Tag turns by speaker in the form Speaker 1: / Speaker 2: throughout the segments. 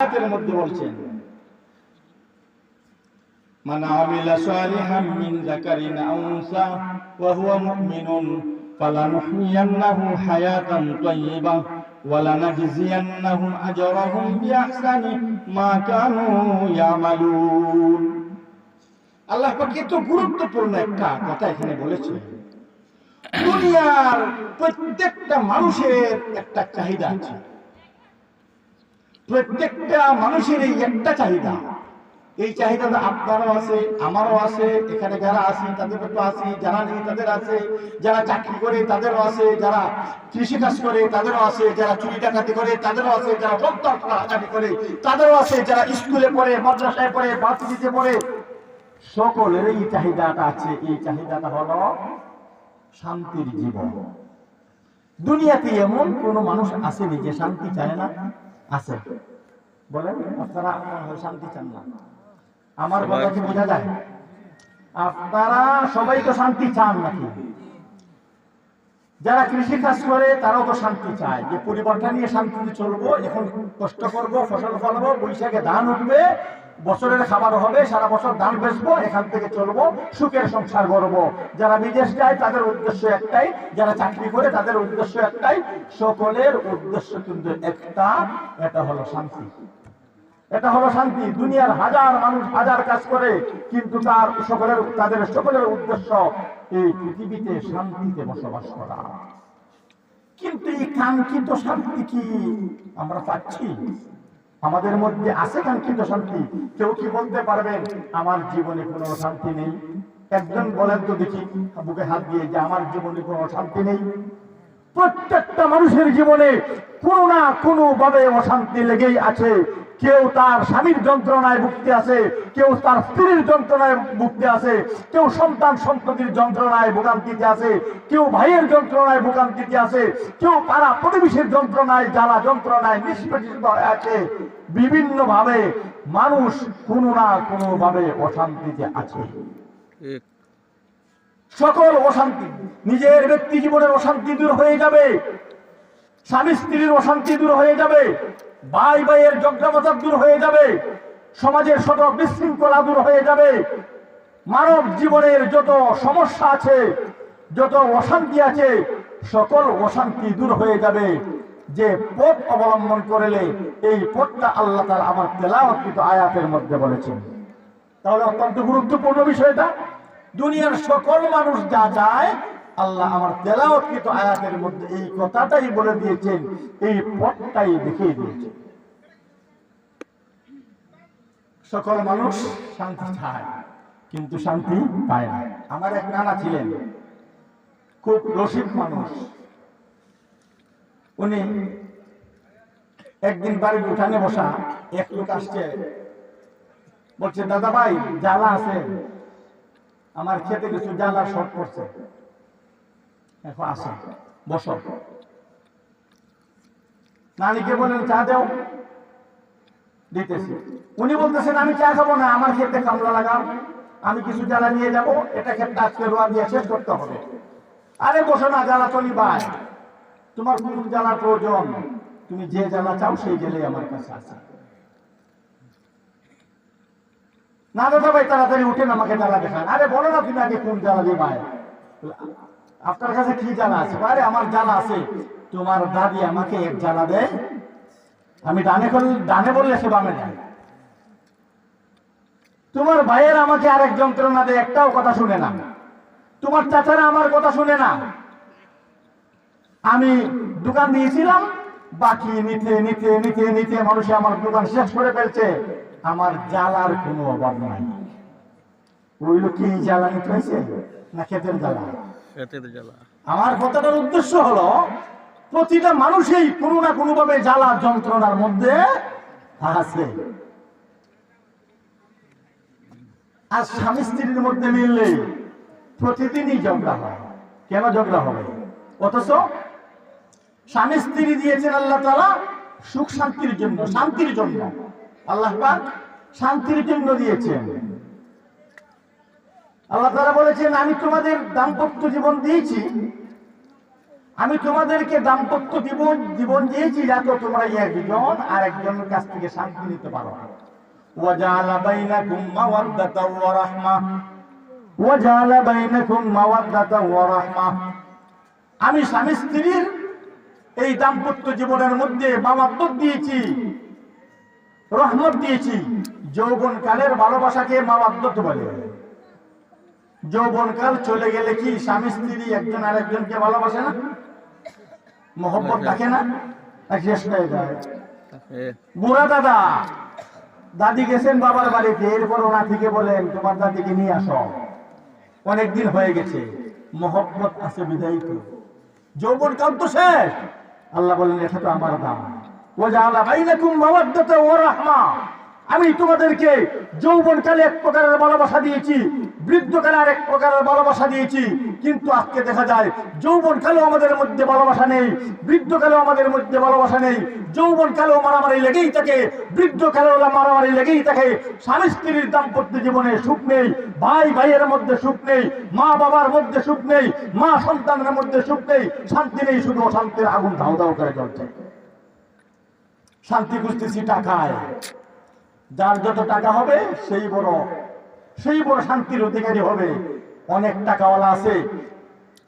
Speaker 1: আয়াতের মধ্যে বলছেন। মান আমিলা সালিহাম মিন যাকারিন আও উনসা ওয়া হুয়া মুমিনুন ফালানুহইয়ান্নাহু হায়াতান তাইয়িবা ওয়া লানাজজিয়ান্নাহুম আজরাহুম বিআহসানি মা কানু ইয়ামালুন। আল্লাহ পাক কত গুরুত্বপূর্ণ একটা কথা এখানে বলেছে দুনিয়ার প্রত্যেকটা মানুষের একটা চাহিদা আছে। প্রত্যেকটা মানুষের এই একটা চাহিদা। এই চাহিদাটা আপনারও আছে, আমারও আছে, এখানে যারা আছি তাদের তো আছে, যারা নেই তাদের আছে, যারা চাকরি করে তাদেরও আছে, যারা কৃষিকাজ করে তাদেরও আছে, যারা চুরি ডাকাতি করে তাদেরও আছে, যারা হাজারি করে তাদেরও আছে, যারা স্কুলে পড়ে, মাদ্রাসায় পড়ে বাতিতে পড়ে। সকলের এই চাহিদাটা আছে। এই চাহিদাটা হলো শান্তির জীবন। দুনিয়াতে এমন কোন মানুষ আসেনি যে শান্তি চায় না। আছে। বলেন আপনারা শান্তি চান না। আমার কথা কি বোঝা যায়? আপনারা সবাই তো শান্তি চান নাকি? যারা কৃষি কাজ করে তারাও তো শান্তি চায়। যে পরিবারটা নিয়ে শান্তিতে চলবো এখন কষ্ট করব ফসল ফলাবো বৈশাখে ধান উঠবে বছরের খাবার হবে, সারা বছর ধান বেচবো, এখান থেকে চলবো, সুখের সংসার করব যারা বিদেশ যায়, তাদের উদ্দেশ্য একটাই, যারা চাকরি করে, তাদের উদ্দেশ্য একটাই, সকলের উদ্দেশ্য কিন্তু একটা, এটা হলো শান্তি। এটা হলো শান্তি। দুনিয়ার হাজার মানুষ হাজার কাজ করে, কিন্তু তার সকলের, তাদের সকলের উদ্দেশ্য এই পৃথিবীতে শান্তিতে বসবাস করা। কিন্তু এই কাঙ্ক্ষিত শান্তি কি আমরা পাচ্ছি? আমাদের মধ্যে আছে কাঙ্ক্ষিত শান্তি। কেউ কি বলতে পারবেন আমার জীবনে কোনো শান্তি নেই? একজন বলেন তো দেখি, বুকে হাত দিয়ে যে আমার জীবনে কোনো অশান্তি নেই। প্রত্যেকটা মানুষের জীবনে কোনো না কোনো ভাবে অশান্তি লেগেই আছে। কেউ তার স্বামীর যন্ত্রণায় ভুগতে আছে কেউ তার স্ত্রীর যন্ত্রণায় ভুগতে আছে কেউ সন্তান সন্ততির যন্ত্রণায় ভোগান্তিতে আছে কেউ ভাইয়ের যন্ত্রণায় ভোগান্তিতে আছে কেউ পাড়া প্রতিবেশীর যন্ত্রণায় জ্বালা যন্ত্রণায় নিষ্পেষিত আছে। বিভিন্ন ভাবে মানুষ কোনো না কোনো ভাবে অশান্তিতে আছে। সকল অশান্তি নিজের ব্যক্তি জীবনের অশান্তি দূর হয়ে যাবে স্বামী স্ত্রীর অশান্তি দূর হয়ে যাবে ভাই ভাইয়ের যজ্ঞাবতার দূর হয়ে যাবে, সমাজের শত বিশৃঙ্খলা দূর হয়ে যাবে। মানব জীবনের যত সমস্যা আছে, যত অশান্তি আছে, সকল অশান্তি দূর হয়ে যাবে। যে পথ অবলম্বন করলে এই পথটা আল্লাহ তার আমার তেলাওয়াতকৃত আয়াতের মধ্যে বলেছেন। তাহলে অত্যন্ত গুরুত্বপূর্ণ বিষয়টা, দুনিয়ার সকল মানুষ যা চায় আল্লাহ আমার তেলাওয়াতকৃত আয়াতের মধ্যে এই কথাটাই বলে দিয়েছেন, এই পথটাই দেখিয়ে দিয়েছেন। সকল মানুষ শান্তি চায়, কিন্তু শান্তি পায় না। আমার এক নানা ছিলেন, খুব রসিক মানুষ। উনি একদিন বাড়ির উঠানে বসা এক লোক আসছে, বলছে, দাদা ভাই, জ্বালা আছে। আমার খেতে কিছু জ্বালা শর্ট পড়ছে এখন আসো, বসো। নানিকে বলেন চা দেও। দিতেছি। উনি বলতেছেন, আমি চা খাব না, আমার খেতে কামলা লাগাও। আমি কিছু জ্বালা নিয়ে যাব, এটা ক্ষেত্রে আজকে রোয়া দিয়ে শেষ করতে হবে। আরে, বসো না, জ্বালা চলি ভাই তোমার কোন জ্বালার প্রয়োজন? তুমি যে জ্বালা চাও, সেই জেলে আমার কাছে আছে। না দাদা ভাই, তাড়াতাড়ি উঠেন, আমাকে জ্বালা দেখান। আরে, বলো না তুমি আগে কোন জ্বালা দিয়ে ভাই আপনার কাছে কি জ্বালা আছে? আরে, আমার জ্বালা আছে। তোমার দাদি আমাকে এক জ্বালা দেয়। আমি ডানে করলে ডানে বললে সে বামে যায় তোমার ভাইয়ের আমাকে আরেক যন্ত্রণা দেয়, একটাও কথা শুনে না। তোমার চাচারা আমার কথা শুনে না। আমি দোকান দিয়েছিলাম, বাকি নিতে নিতে নিতে নিতে মানুষে আমার দোকান শেষ করে ফেলছে। আমার জ্বালার কোনো অভাব নাই। ওই লোক কি জ্বালা নিতে হয়েছে? না ক্ষেতের জ্বালা
Speaker 2: খেতে জ্বালা?
Speaker 1: আমার কথাটার উদ্দেশ্য হলো, প্রতিটা মানুষই কোনো না কোনো ভাবে জ্বালা যন্ত্রণার মধ্যে আছে। আর স্বামী স্ত্রীর মধ্যে মিললে প্রতিদিনই ঝগড়া হয়। কেন ঝগড়া হবে? অথচ স্বামী স্ত্রী দিয়েছেন আল্লাহ তালা সুখ শান্তির জন্য শান্তির জন্য। আল্লাহ শান্তির জন্য দিয়েছেন। আল্লাহ তারা বলেছেন আমি তোমাদের দাম্পত্য জীবন দিয়েছি আমি তোমাদেরকে দাম্পত্য জীবন জীবন দিয়েছি যাতে তোমরা একজন আর একজনের কাছ থেকে শান্তি নিতে পারো وجعل بينكم مودة ورحمة وجعل بينكم مودة ورحمة আমি স্বামী স্ত্রীর এই দাম্পত্য জীবনের মধ্যে মামাত্মত দিয়েছি রহমত দিয়েছি যৌবন কালের ভালোবাসাকে মামাত্মত বলে যৌবন কাল চলে গেলে কি স্বামী স্ত্রী একজন আরেকজনকে ভালোবাসে না? মোহব্বত থাকে না? শেষ হয়ে যায়। বুড়া দাদা দাদি গেছেন বাবার বাড়িতে এরপর ওনা থেকে বলেন তোমার দাদিকে নিয়ে আসো। অনেকদিন হয়ে গেছে মোহব্বত আছে বিদায়ী তো। যৌবন কাল তো শেষ। আল্লাহ বলেন এটা তো আমার দাম। ও জালা বাইনাকুম মাওয়াদ্দাতা ওয়া রাহমা। আমি তোমাদেরকে যৌবনকালে এক প্রকারের ভালোবাসা দিয়েছি বৃদ্ধকালে আরেক প্রকারের ভালোবাসা দিয়েছি। কিন্তু আজকে দেখা যায় যৌবনকালেও আমাদের মধ্যে ভালোবাসা নেই বৃদ্ধকালেও আমাদের মধ্যে ভালোবাসা নেই। যৌবনকালেও মারামারি লেগেই থাকে বৃদ্ধকালেও মারামারি লেগেই থাকে। স্বামী স্ত্রীর দাম্পত্য জীবনে সুখ নেই, ভাই ভাইয়ের মধ্যে সুখ নেই, মা বাবার মধ্যে সুখ নেই, মা সন্তানের মধ্যে সুখ নেই, শান্তি নেই, শুধু অশান্তির আগুন ধাও ধাও করে জ্বলছে। শান্তি খুঁজতেছি টাকায়। যার যত টাকা হবে, সেই বড়। সেই বড় শান্তির অধিকারী হবে। অনেক টাকাওয়ালা আছে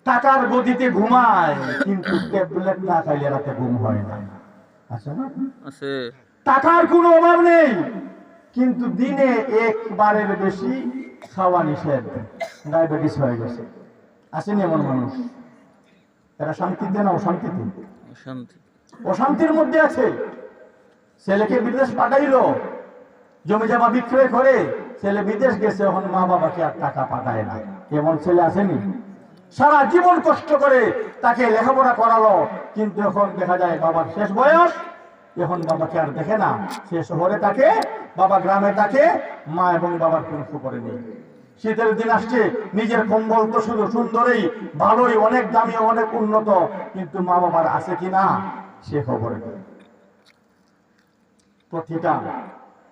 Speaker 1: টাকার গদিতে ঘুমায় কিন্তু ট্যাবলেট না খাইলে রাতে ঘুম হয় না। আছে না?
Speaker 2: আছে।
Speaker 1: টাকার কোনো অভাব নেই কিন্তু দিনে একবারের বেশি খাওয়া নিষেধ। ডায়াবেটিস হয়ে গেছে। আসেনি এমন মানুষ? এরা শান্তিতে না অশান্তিতে?
Speaker 2: অশান্তি।
Speaker 1: অশান্তির মধ্যে আছে। ছেলেকে বিদেশ পাঠাইলো জমি জমা বিক্রয় করে ছেলে বিদেশ গেছে, এখন মা বাবাকে আর টাকা পাঠায় না। এমন ছেলে আসেনি সারা জীবন কষ্ট করে তাকে লেখাপড়া করালো, কিন্তু এখন দেখা যায় বাবার শেষ বয়স, এখন বাবাকে আর দেখে না। সে শহরে থাকে, বাবা গ্রামে থাকে, মা এবং বাবার কোনো খবরে নেই। শীতের দিন আসছে, নিজের কম্বল তো শুধু সুন্দরই, ভালোই, অনেক দামি, অনেক উন্নত, কিন্তু মা বাবার আছে কি না, সে খবরে প্রতিটা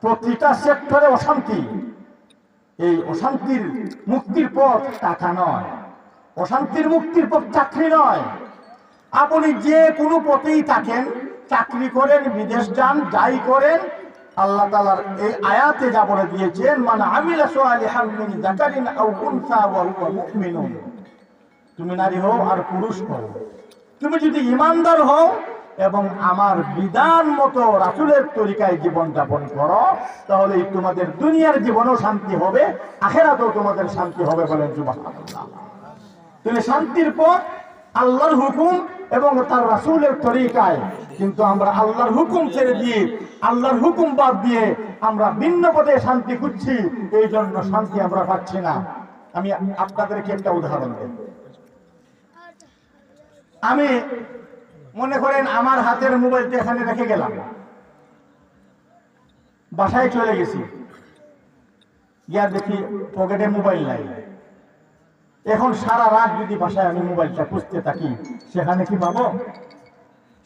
Speaker 1: প্রতিটা সেক্টরে অশান্তি। এই অশান্তির মুক্তির পথ টাকা নয়। অশান্তির মুক্তির পথ চাকরি নয়। আপনি যে কোনো পথেই থাকেন, চাকরি করেন, বিদেশ যান, যাই করেন, আল্লাহ তালার এই আয়াতে যা বলে দিয়েছেন মানে আমিলা তুমি নারী হও আর পুরুষ হও। তুমি যদি ইমানদার হও এবং আমার বিধান মতো রাসুলের তরিকায় জীবন যাপন করো তাহলে তোমাদের দুনিয়ার জীবনও শান্তি হবে, আখেরাতেও তোমাদের শান্তি হবে সুবহানাল্লাহ। তুমি শান্তির পথ আল্লাহর হুকুম এবং তার রাসুলের তরিকায়। কিন্তু আমরা আল্লাহর হুকুম ছেড়ে দিয়ে, আল্লাহর হুকুম বাদ দিয়ে আমরা ভিন্ন পথে শান্তি খুঁজছি এই জন্য শান্তি আমরা পাচ্ছি না। আমি আপনাদেরকে একটা উদাহরণ দেব। আমি মনে করেন আমার হাতের মোবাইলটা এখানে রেখে গেলাম। বাসায় চলে গেছি। গিয়া দেখি পকেটে মোবাইল নাই। এখন সারা রাত যদি বাসায় আমি মোবাইলটা খুঁজতে থাকি সেখানে কি পাবো?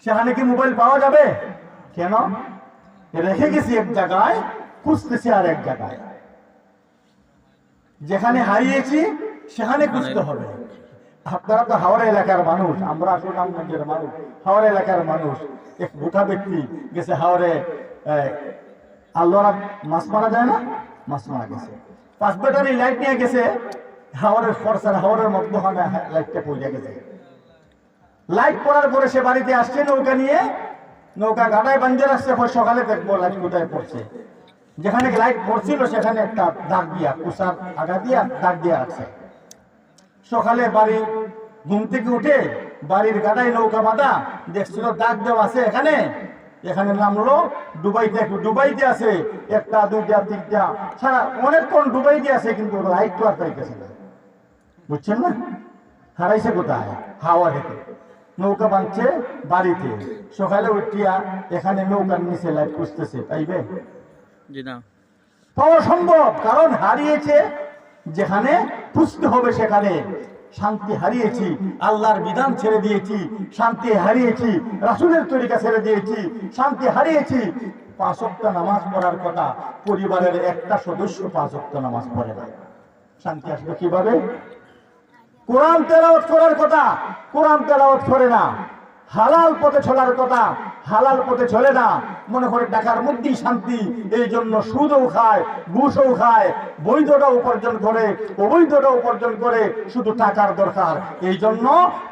Speaker 1: সেখানে কি মোবাইল পাওয়া যাবে? কেন? রেখে গেছি এক জায়গায় খুঁজতেছি আর এক জায়গায়। যেখানে হারিয়েছি সেখানে খুঁজতে হবে। আপনারা তো হাওড়া এলাকার মানুষ, আমরা সুনামগঞ্জের মানুষ, হাওড়া এলাকার মানুষ। এক গোটা ব্যক্তি গেছে হাওড়ে আল্লাহরা মাছ মারা যায় না? মাছ মারা গেছে। পাঁচ ব্যাটারি লাইট নিয়ে গেছে হাওড়ের ফরসার, হাওড়ের মধ্যখানে লাইটটা পড়ে গেছে। লাইট পড়ার পরে সে বাড়িতে আসছে নৌকা নিয়ে, নৌকা গাড়ায় বাঞ্জে আসছে সকালে দেখব লাইট কোথায় পড়ছে। যেখানে লাইট পড়ছিল সেখানে একটা দাগ দিয়া, কুসার আগা দিয়া দাগ দিয়া আছে সকালে বাড়ি ঘুম থেকে উঠে বাড়ির গাড়ায় নৌকা বাঁধা দেখছিল দাগ দেওয়া আছে এখানে। এখানে নামলো ডুবাইতে ডুবাইতে আছে একটা দুইটা তিনটা সারা অনেকক্ষণ ডুবাইতে আছে কিন্তু লাইট তো আর পাইতেছে না। বুঝছেন না? হারাইছে কোথায়? হাওয়া থেকে নৌকা বাঁধছে বাড়িতে। সকালে উঠিয়া এখানে নৌকার নিচে লাইট খুঁজতেছে পাইবে? পাওয়া সম্ভব কারণ হারিয়েছে যেখানে খুঁজতে হবে সেখানে শান্তি হারিয়েছি, আল্লাহর বিধান ছেড়ে দিয়েছি, শান্তি হারিয়েছি, রাসুলের তরিকা ছেড়ে দিয়েছি, শান্তি হারিয়েছি। পাঁচ নামাজ পড়ার কথা পরিবারের একটা সদস্য পাঁচ নামাজ পড়ে না। শান্তি আসবে কীভাবে? কোরআন তেলাওয়াত করার কথা, কোরআন তেলাওয়াত করে না। হালাল পথে চলার কথা হালাল পথে চলে না। মনে করে টাকার মধ্যেই শান্তি, এই জন্য সুদও খায়, ঘুষও খায় বৈধটা উপার্জন করে অবৈধটা উপার্জন করে শুধু টাকার দরকার। এই জন্য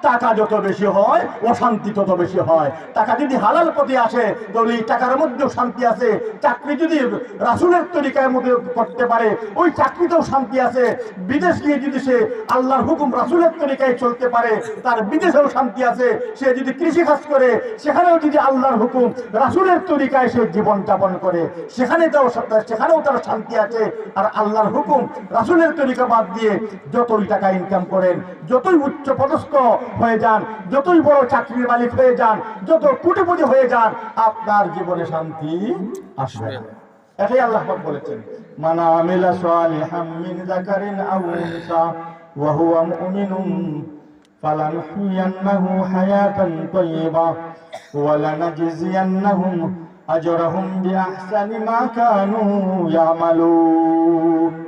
Speaker 1: টাকা যত বেশি হয়, অশান্তি তত বেশি হয়। টাকা যদি হালাল পথে আসে, তাহলে এই টাকার মধ্যেও শান্তি আছে। চাকরি যদি রাসুলের তরিকার মধ্যে করতে পারে, ওই চাকরিতেও শান্তি আছে। বিদেশ গিয়ে যদি সে আল্লাহর হুকুম রাসুলের তরিকায় চলতে পারে, তার বিদেশেও শান্তি আছে। সে যদি কৃষি কাজ করে, সেখানেও যদি আল্লাহর হুকুম, রাসুলের তরিকায় সে জীবন যাপন করে। সেখানে তাও সেখানেও তার শান্তি আছে। আর আল্লাহর হুকুম, রাসুলের তরিকা বাদ দিয়ে যতই টাকা ইনকাম করেন, যতই উচ্চ পদস্থ হয়ে যান, যতই বড় চাকরির মালিক হয়ে যান, যত কোটিপতি হয়ে যান, আপনার জীবনে শান্তি আসবে। এটাই আল্লাহ বলেছেন। মানা আমিলা সালিহাম মিন যাকারিন আও ওয়া হুয়া فلنحيينه حياة طيبة ولنجزينهم أجرهم بأحسن ما كانوا يعملون.